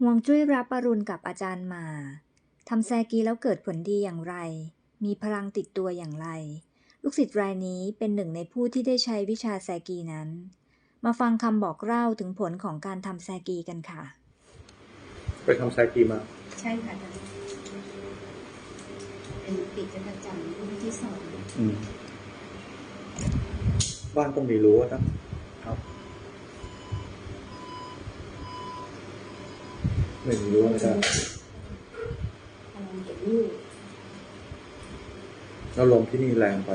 ห่วงจุ้ยรับปรุณกับอาจารย์มาทำแซกีแล้วเกิดผลดีอย่างไร มีพลังติดตัวอย่างไร ลูกศิษย์รายนี้เป็นหนึ่งในผู้ที่ได้ใช้วิชาแซกีนั้น มาฟังคำบอกเล่าถึงผลของการทำแซกีกันค่ะ ไปทำไซกีมา ใช่ค่ะอาจารย์เป็นปิจกจันทร์รุ่นที่สองอืมบ้านต้องมีรั้วนะครับ ไม่มีรั้วไม่ได้พลังเก็บลูกแล้วลมที่นี่แรงไป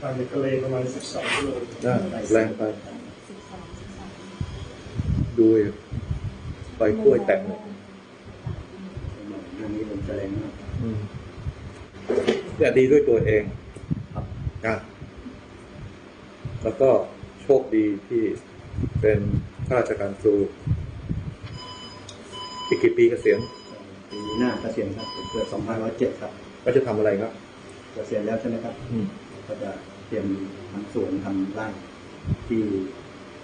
ทางจากทะเลประมาณสิบสองกิโลได้แรงไปสิบสองสิบสองดูดิใบกล้วยแตกหมดเรื่องนี้ผมจะแรงมากอืมแต่ดีด้วยตัวเองครับนะแล้วก็โชคดีที่เป็นข้าราชการครู อีกกี่ปีเกษียณปีหน้าเกษียณครับเกิด2507ครับ ก็จะทำอะไรครับ เกษียณแล้วใช่ไหมครับ อืม ก็จะเตรียมทำสวนทำไร่ที่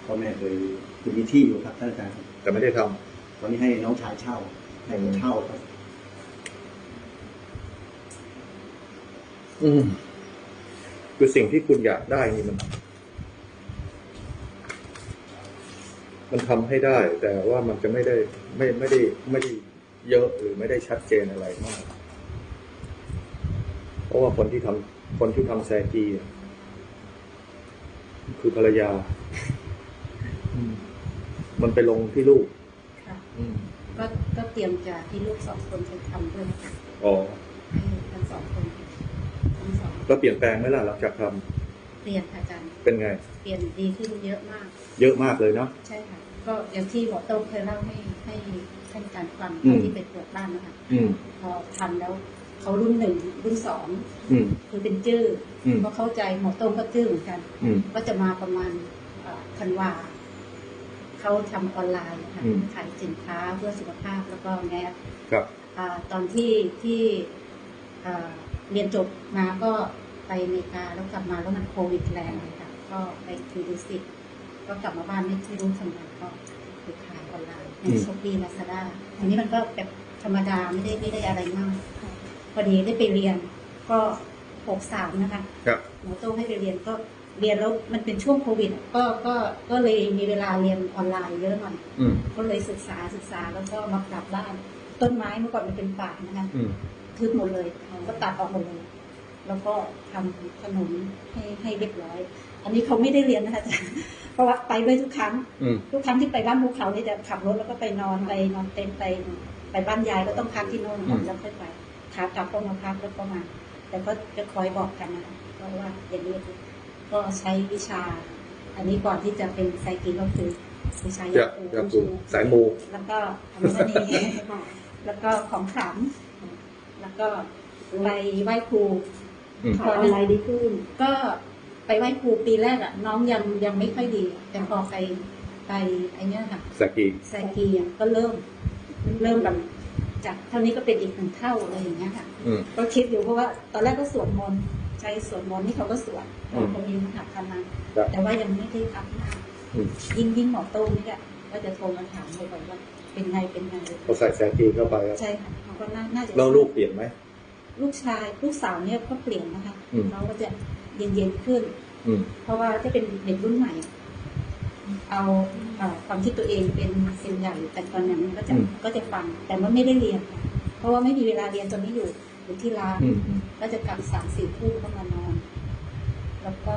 พ่อแม่เคยคือมีที่อยู่ครับท่านอาจารย์ครับแต่ไม่ได้ทำตอนนี้ให้น้องชายเช่า ให้เขาเช่าครับอืมคือสิ่งที่คุณอยากได้นี่มัน มันทำให้ได้ แต่ว่ามันจะไม่ได้ไม่ไม่ได้ไม่ได้เยอะหรือไม่ได้ชัดเจนอะไรมาก เพราะว่าคนที่ทำคนที่ทำแซกีอะคือภรรยาอืมมันไปลงที่ลูกค่ะอืมก็ก็เตรียมจะให้ลูกสองคนไปทำด้วยค่ะอ๋อให้ทั้งสองคนทั้งสองแล้วเปลี่ยนแปลงไหมล่ะหลังจากทำ เปลี่ยนค่ะอาจารย์เป็นไง เปลี่ยนดีขึ้นเยอะมาก เยอะมากเลยเนาะใช่ค่ะ ก็อย่างที่หมอโต้งเคยเล่าให้ให้ท่านอาจารย์ฟังอืมที่ไปตรวจบ้านนะคะอืม พอทำแล้วเขารุ่นหนึ่งรุ่นสองอืม คือเป็นจื้ออมก็เข้าใจหมอโต้งก็จื้อเหมือนกัน อืม ก็จะมาประมาณเอ่อธันวาเขาทำออนไลน์ค่ะอืม ขายสินค้าเพื่อสุขภาพแล้วก็แมสครับ อ่าตอนที่ที่อ่าเรียนจบมาก็ ไปอเมริกาแล้วกลับมาแล้วมันโควิดแรงเลยค่ะ ก็ไปทีดิสิตก็กลับมาบ้านไม่ไม่รู้ทำไงก็ไปขายออนไลน์ในอืมช้อปปี้ลาซาด้าอันนี้มันก็แบบธรรมดาไม่ได้ไม่ได้อะไรมากพอดีได้ไปเรียนก็หกสามนะคะครับหมอโต้งให้ไปเรียนก็เรียนแล้วมันเป็นช่วงโควิด ก็ก็ก็เลยมีเวลาเรียนออนไลน์เยอะหน่อยอืมก็เลยศึกษาศึกษาแล้วก็มาปรับบ้าน ต้นไม้เมื่อก่อนมันเป็นป่านะคะอืมทึบหมดเลยก็ตัดออกหมดเลย แล้วก็ทำถนนให้ให้เรียบร้อย อันนี้เขาไม่ได้เรียนนะคะอาจารย์เพราะว่าไปด้วยทุกครั้งอืมทุกครั้งที่ไปบ้านภูเขาเนี่ยจะขับรถแล้วก็ไปนอนไปนอนเต็นท์ไป ไปบ้านยายก็ต้องพักที่โน่นก่อนแล้วค่อยไปขากลับก็มาพักแล้วก็มา แต่ก็จะคอยบอกกันนะคะเพราะว่าอย่างนี้ก็ใช้วิชา อันนี้ก่อนที่จะเป็นไซกิก็คือวิชาอยากอยากปลูกสายมูแล้วก็ธรรมนีแล้วก็ของขลังแล้วก็ไปไหว้ครู อืมขออะไรดีขึ้น ก็ไปไหว้ครูปีแรกอะน้องยังยังไม่ค่อยดี แต่พอไปไปไอเนี้ยค่ะสกีแซกีอะก็เริ่ม เริ่มแบบจากเท่านี้ก็เป็นอีกหนึ่งเท่าอะไรอย่างเงี้ยค่ะอืมก็คิดอยู่เพราะว่า ตอนแรกก็สวดมนต์ใจสวดมนต์นี่เขาก็สวดอืมเขามีมหาธรรมาครับแต่ว่ายังไม่ได้ทำนะอืมยิ่งยิ่งหมอโต้งนี่ก็ก็จะโทรมาถามบ่อยๆว่าเป็นไงเป็นไงเขาใส่แซกีเข้าไปครับใช่ค่ะก็น่าน่าจะแล้วลูกเปลี่ยนไหม ลูกชายลูกสาวเนี่ยก็เปลี่ยนนะคะอืมเขาก็จะเย็นๆขึ้นอืมเพราะว่าถ้าเป็นเด็กรุ่นใหม่ เอาเอ่อความคิดตัวเองเป็นเป็นใหญ่แต่ตอนนั้นก็จะก็จะฟังแต่ว่าไม่ได้เรียนค่ะเพราะว่าไม่มีเวลาเรียนตอนนี้อยู่อยู่ที่ร้านอืมอืมก็จะกลับสามสี่ทุ่มก็มานอน แล้วก็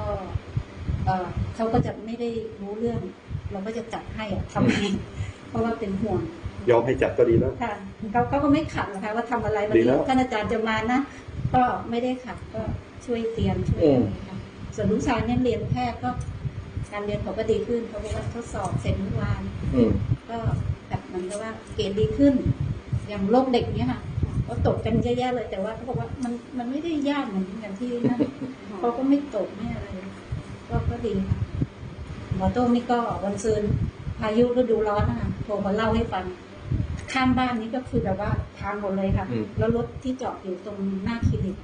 เอ่อเขาก็จะไม่ได้รู้เรื่อง เราก็จะจัดให้อะทำให้เพราะว่าเป็นห่วง ยอมให้จัดก็ดีแล้วค่ะเขาเขาก็ไม่ขัดนะคะว่าทำอะไรวันดีนี้แล้วท่านอาจารย์จะมานะก็ไม่ได้ขัดก็ช่วยเตรียมช่วยอืมอะไรค่ะส่วนลูกชายเนี่ยเรียนแพทย์ก็การเรียนเขาก็ดีขึ้นเขาบอกว่าทดสอบเสร็จเมื่อวานอืมก็แบบเหมันก็ว่าเกรดดีขึ้น อย่างโรคเด็กเนี่ยค่ะก็ตกกันเยอะแยะเลยแต่ว่าเขาบอกว่ามันมันไม่ได้ยากเหมือนอย่างที่นั่นเขาก็ไม่ตกไม่อะไรก็ก็ดีค่ะหมอโต้งนี่ก็วันซืนพายุฤดูร้อนนะคะโทรมาเล่าให้ฟัง ข้างบ้านนี้ก็คือแบบว่าทางหมดเลยค่ะ อืม แล้วรถที่จอดอยู่ตรงหน้าคลินิก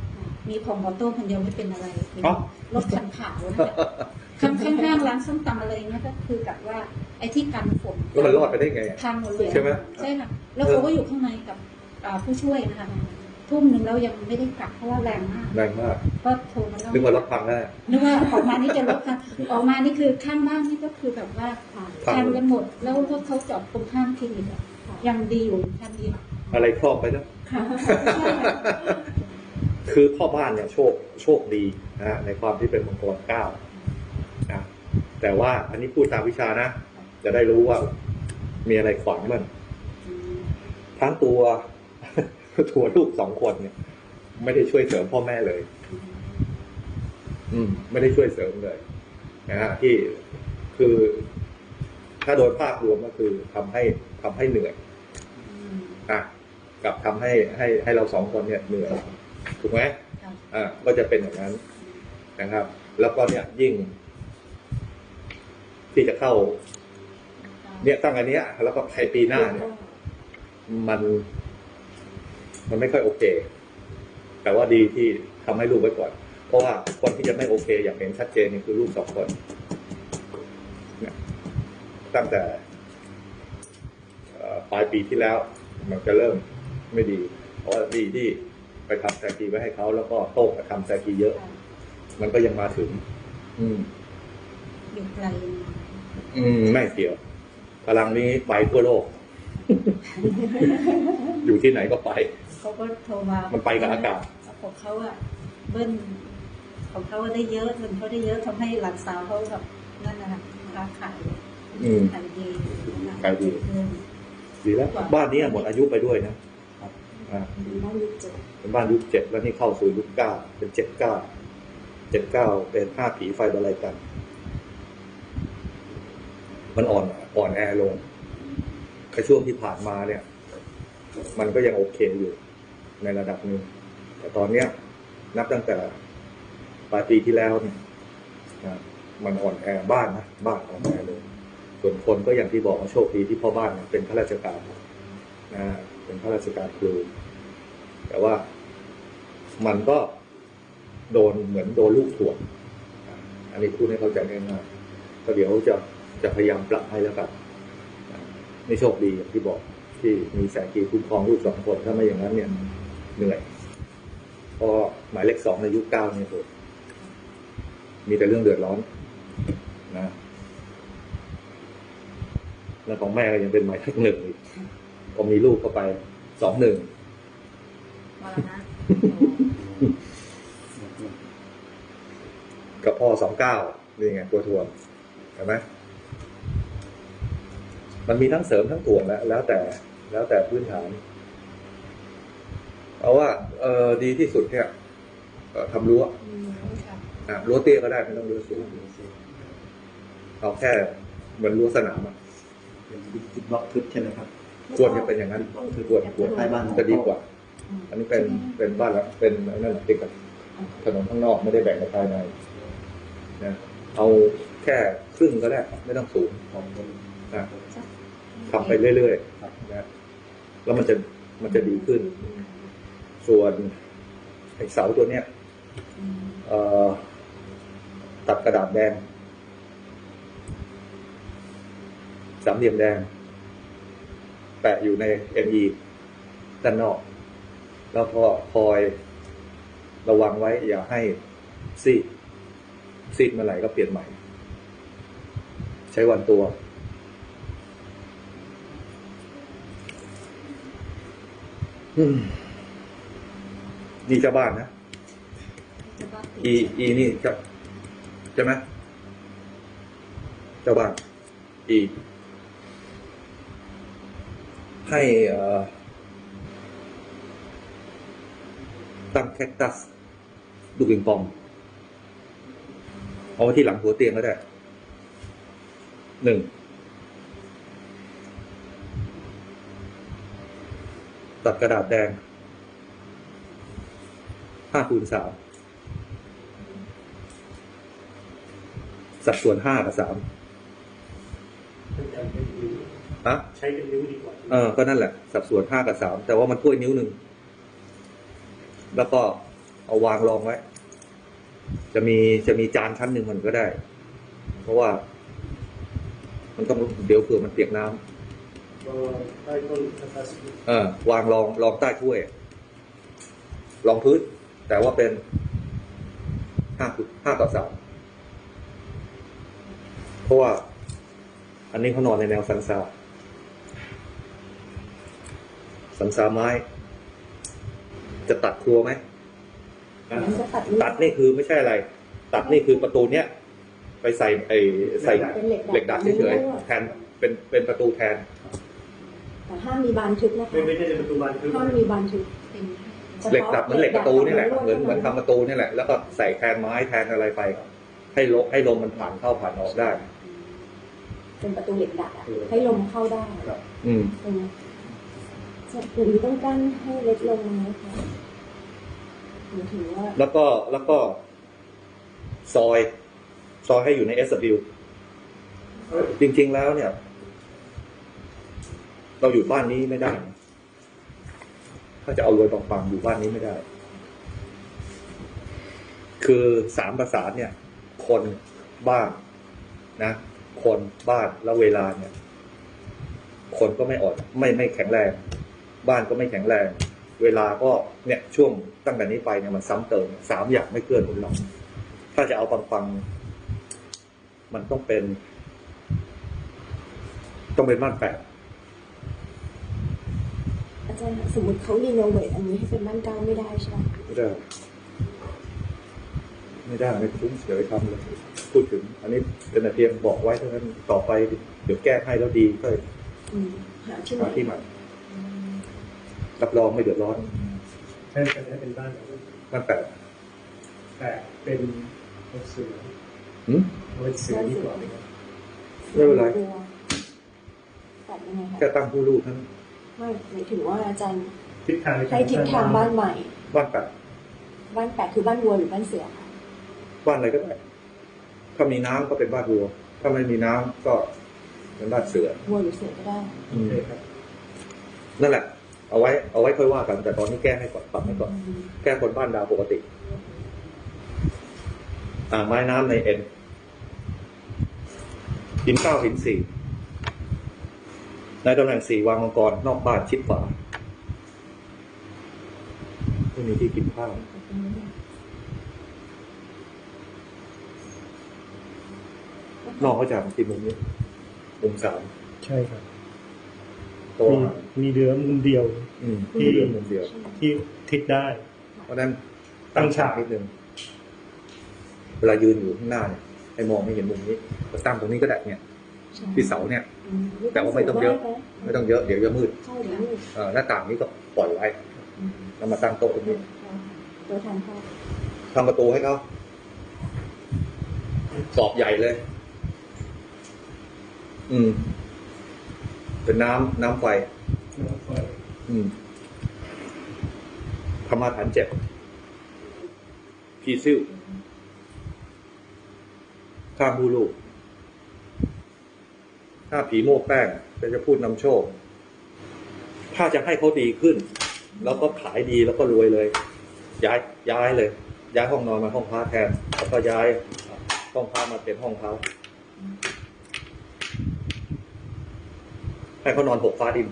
มีของหมอโต้งคนเดียวไม่เป็นอะไรเป็นอ๋อรถคันขาวนะคะข้างข้างห้างร้านส้มตำอะไรเงี้ยก็คือกับว่าไอ้ที่กันฝนแล้วมันรอดไปได้ไงอะ พังหมดเลยใช่ไหม ใช่ค่ะแล้วเขาก็อยู่ข้างในกับอ่าผู้ช่วยนะคะ ทุ่มหนึ่งแล้วยังไม่ได้กลับเพราะว่าแรงมาก แรงมาก ก็โทรมาเล่านึกว่ารถพังแล้วนึกว่าออกมานี่จะลดค่ะออกมานี่คือข้างบ้านนี่ก็คือแบบว่าพังพังกันหมด แล้วรถเขาจอดตรงข้ามคลินิกอะยังดีอยู่ทันดีอะไรครอบไปนะค่ะคือพ่อบ้านเนี่ยโชคโชคดีนะฮะในความที่เป็นมังกรเก้านะแต่ว่าอันนี้พูดตามวิชานะ จะได้รู้ว่ามีอะไรขวางมันทั้งตัว ตัวลูกสองคนเนี่ย ไม่ได้ช่วยเสริมพ่อแม่เลย อืม ไม่ได้ช่วยเสริมเลยนะฮะที่คือถ้าโดยภาพรวมก็คือทำให้ทำให้เหนื่อยอะกับทำให้ให้ให้เราสองคนเนี่ยเหนื่อยถูกไหมครับอ่าก็จะเป็นอย่างนั้นนะครับ แล้วก็เนี่ยยิ่ง ที่จะเข้า เนี่ยตั้งอันเนี้ย แล้วก็ไยปีหน้าเนี่ย มัน มันไม่ค่อยโอเค แต่ว่าดีที่ทำให้ลูกไว้ก่อน เพราะว่าคนที่จะไม่โอเค อย่างเห็นชัดเจนนี่คือลูกสองคนเนี่ยตั้งแต่เอ่อปลายปีที่แล้ว มันจะเริ่มไม่ดี เพราะว่าดีที่ไปทำแซกีไว้ให้เขาแล้วก็โต้กับทำแซกีเยอะ มันก็ยังมาถึง อืมอยู่ไกลอืม ไม่เกี่ยวพลังนี้ไปทั่วโลก อยู่ที่ไหนก็ไป เขาก็โทรมามัมันไปกับอากาศของเขาอะเบิ้ลของเขาได้เยอะเงินเขาได้เยอะทำให้หลานสาวเขาแบบนั่นนะคะค้าขายอืมขายดีขายดีอืมดีแล้วบ้านนี้หมดอายุไปด้วยนะอ่าบ้านยุคเจ็ดเป็นบ้านยุคเจ็ดแล้วนี่เข้าสู่ยุคเก้าเป็นเจ็ดเก้าเจ็ดเก้าเป็นห้าผีไฟบรรลัยกัน มันอ่อนอ่อนแอลง ในช่วงที่ผ่านมาเนี่ย มันก็ยังโอเคอยู่ในระดับหนึ่ง แต่ตอนเนี้ย นับตั้งแต่ปลายปีที่แล้วเนี่ยมันอ่อนแอบ้านนะบ้านอ่อนแอเลย ส่วนคนก็อย่างที่บอกว่าโชคดีที่พ่อบ้านเป็นข้าราชการนะเป็นข้าราชการครูแต่ว่ามันก็โดนเหมือนโดนลูกถ่วงอันนี้พูดให้เข้าใจง่ายๆก็เดี๋ยวจะจะพยายามปรับให้แล้วกัน ไม่โชคดีอย่างที่บอกที่มีแสงกีคุ้มครองลูกสองคนถ้าไม่อย่างนั้นเนี่ยเหนื่อยเพราะหมายเลขสองในยุคเก้าเนี่ยโหมีแต่เรื่องเดือดร้อนนะแล้วของแม่ก็ยังเป็นหมายเลขหนึ่งอีกพอมีลูกเข้าไปสองหนึ่งมรณะกับพ่อสองเก้านี่ไงตัวทวนเห็นไหม มันมีทั้งเสริมทั้งถ่วงแล้วแล้วแต่แล้วแต่พื้นฐานเอาว่า เออดีที่สุดเนี่ยเอ่อทำรั้วอืมค่ะอะรั้วเตี้ยก็ได้ไม่ต้องรั้วสูงเอาแค่เหมือนรั้วสนามอะเป็นจุดบล็อกทึบใช่ไหมครับควรจะเป็นอย่างนั้นควรควรใต้บ้านจะดีกว่าอืมอันนี้เป็นเป็นบ้านแล้วเป็นนั่นแหละติดกับถนนข้างนอกไม่ได้แบ่งกับภายในนะเอาแค่ครึ่งก็ได้ไม่ต้องสูงของคนนะ ทำไปเรื่อยๆนะแล้วมันจะมันจะดีขึ้น ส่วนไอ้เสาตัวเนี้ยอืมเอ่อตัดกระดาษแดง สามเหลี่ยมแดง แปะอยู่ใน ME ด้านนอก แล้วก็คอยระวังไว้ อย่าให้ซีดซีดเมื่อไหร่ก็เปลี่ยนใหม่ ใช้วันตัว อืมนี่เจ้าบ้านนะจะบ้าติดอีอีนี่เจ้าใช่ไหมเจ้าบ้านอีให้เอ่อตั้งแคคตัสลูกปิงปอง เอาไว้ที่หลังหัวเตียงก็ได้หนึ่ง ตัดกระดาษแดงห้าคูณสามสัดส่วนห้ากับสามฮะใช้เป็นนิ้วดีกว่า เออ ก็นั่นแหละ สัดส่วนห้ากับสาม แต่ว่ามันถ้วยนิ้วหนึ่ง แล้วก็เอาวางรองไว้ จะมีจะมีจานชั้นหนึ่งมันก็ได้ เพราะว่า มันต้องเดี๋ยวเผื่อมันเปียกน้ำก็ ใต้ต้นคาคาสกิเออวางรองรองใต้ถ้วยรองพื้น แต่ว่าเป็นห้าห้าต่อสามเพราะว่า อันนี้เขานอนในแนวสันซาสันซาไม้ จะตัดครัวไหมจะตัดตัดนี่คือไม่ใช่อะไร ตัดนี่คือประตูเนี้ยไปใส่ไอใส่เป็นเหล็กเหล็กดัดเฉยๆแทนเป็นเป็นประตูแทน แต่ห้ามมีบานทึบนะคะไม่ไม่ใช่ประตูบานคือห้ามมีบานทึบเหล็กดัดเหมือนเหล็กประตูนี่แหละเหมือนเหมือนทำประตูนี่แหละแล้วก็ใส่แทนไม้แทนอะไรไป ให้ลมให้ลมมันผ่านเข้าผ่านออกได้ เป็นประตูเหล็กดัดอะให้ลมเข้าได้อืมใช่ไหมจะหรือต้องกั้นให้เล็กลงไหมคะหรือถือว่าแล้วก็แล้วก็ ซอย ซอยให้อยู่ใน SW จริง ๆ แล้วเนี่ย เราอยู่บ้านนี้ไม่ได้ ถ้าจะเอารวยปังๆอยู่บ้านนี้ไม่ได้ คือสามประสานเนี่ย คนบ้านนะ คนบ้านแล้วเวลาเนี่ย คนก็ไม่อ่อนไม่ไม่แข็งแรง บ้านก็ไม่แข็งแรง เวลาก็เนี่ยช่วงตั้งแต่นี้ไปเนี่ยมันซ้ำเติมสามอย่างไม่เกินคนเราถ้าจะเอาปังๆมันต้องเป็น ต้องเป็นบ้านแปด จารย์สมมติเขารีโนเวทอันนี้ให้เป็นบ้านเก้าไม่ได้ใช่ไหมไม่ได้ ไม่ได้ไม่คุ้มเสียไปทำเลยพูดถึง อันนี้เป็นแต่เพียงบอกไว้เท่านั้นต่อไปเดี๋ยวแก้ให้แล้วดีก็อืมหาที่ไหนหาที่ใหม่รับรองไม่เดือดร้อนใช่แต่เป็นบ้านบ้านแปดแต่เป็นเสือหืมเอาเป็นเสือดีกว่าไม่เป็นไรกลัวตัดยังไงคะแค่ตั้งผู้ลูกเท่านั้น ไม่หมายถึงว่าอาจารย์ทิศทางให้ทิศทางบ้านใหม่ บ้านแปดบ้านแปดคือบ้านวัวหรือบ้านเสือคะบ้านอะไรก็ได้ ถ้ามีน้ำก็เป็นบ้านวัว ถ้าไม่มีน้ำก็เป็นบ้านเสือวัวหรือเสือก็ได้โอเคครับนั่นแหละ เอาไว้ เอาไว้ค่อยว่ากัน แต่ตอนนี้แก้ให้ก่อนปรับให้ก่อนแก้คนบ้านดาวปกติ อ่าไม้น้ำในเอ็นหินเก้าหินสี่ ในตำแหน่งสี่วางมังกรนอกบ้านชิดขวาไม่มีที่กินข้าวนอกก็จะกินมุมนี้มุมสามใช่ครับโต๊ะมีอาหารมีเดือมุมเดียว อืมที่เรื่องมุมเดียว ที่ทิศได้ เพราะฉะนั้นตั้งฉากนิดนึงเวลายืนอยู่ข้างหน้าเนี่ยให้มองไม่เห็นมุมนี้ก็ตั้งตรงนี้ก็ได้เนี่ยที่เสาเนี่ยอืม แต่ว่าไม่ต้องเยอะ ไม่ต้องเยอะเดี๋ยวจะมืดใช่เดี๋ยวมืดเอ่อหน้าต่างนี้ก็ปล่อยไว้อืมแล้วมาตั้งโต๊ะตรงนี้ตัวทานข้าวทำประตูให้เขาสอบใหญ่เลย อืม เป็นน้ำน้ำไฟ อืมธรรมาฐานเจ็ดพีซิ่วข้างผู้ลูก ถ้าผีโมกแป้งก็จะพูดนำโชค ถ้าจะให้เขาดีขึ้น แล้วก็ขายดีแล้วก็รวยเลย ย้ายย้ายเลย ย้ายห้องนอนมาห้องพักแทนแล้วก็ย้ายห้องพักมาเป็นห้องเขาให้เขานอนหกฟ้าดิน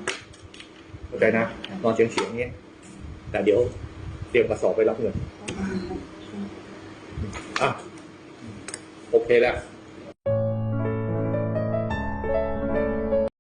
เข้าใจนะนอนเฉียงเฉียงเงี้ยแต่เดี๋ยวเตรียมกระสอบไปรับเงินอะโอเคแล้ว